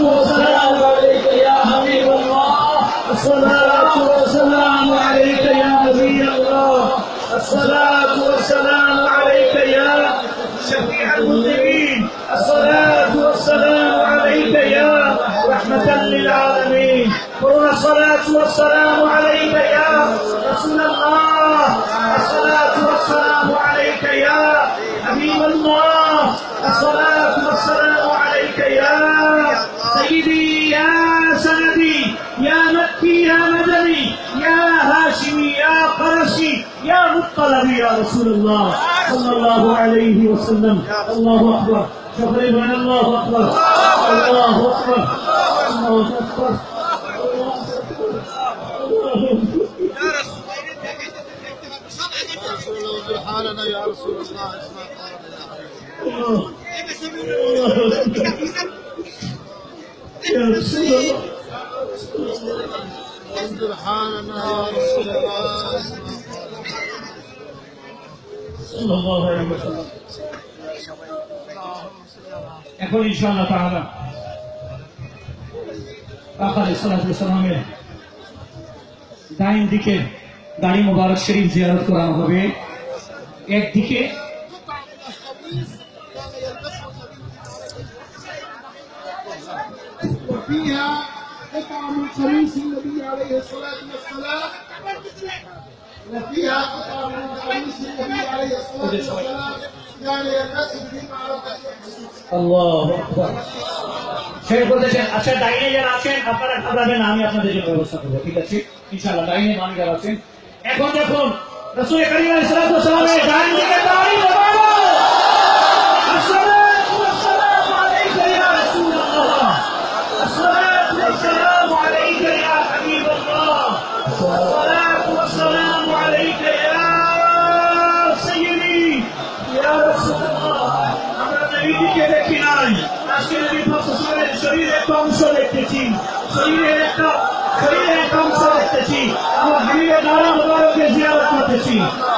والصلاة والسلام عليك يا حبيب الله. الصلاة والسلام عليك يا نبي الله. الصلاة والسلام عليك يا شفيع المذنبين الصلاة والسلام عليك يا رحمة للعالمين. قلنا الصلاة والسلام عليك يا رسول الله. الصلاة يا مطلبي يا رسول الله صلى الله عليه وسلم. الله أكبر. تقريبا الله أكبر. الله أكبر. الله رسول الله انظر حالنا يا رسول الله يا رسول الله انظر يا رسول الله. এখন ইনশাআল্লাহ তাআলা আকাল সালামের ডাইন দিকে দাড়ি মুবারক শরীফ জিয়ারত করা হবে একদিকে وفيها قطعة من قميص النبي عليه الصلاة والسلام وفيها قطعة من قميص النبي عليه الصلاة والسلام كان يلبسه في معركة আল্লাহ আকবার শেষ করতেছেন আচ্ছা ডাইনে যারা আছেন আপনারা ঘাবড়াবেন না, আমি আপনাদের জন্য ব্যবস্থা করবো ঠিক আছে ইনশাআল্লাহ ডাইনে বামে যারা আছেন এখন দেখুন রসুল করিম আলাইহিস সালাতু ওয়াস সালামের ডাইন দিকে আমরা নবীজিকে দেখি নাই প্রফেসরের শরীরের একটা অংশ দেখতেছি শরীরের একটা শরীরের একটা অংশ দেখতেছি আমার হাবিবের দাঁড়া মোবারকে জিয়ারত করতেছি আমার হাবিবের দাঁড়ি মোবারকে জিয়ারত করতেছি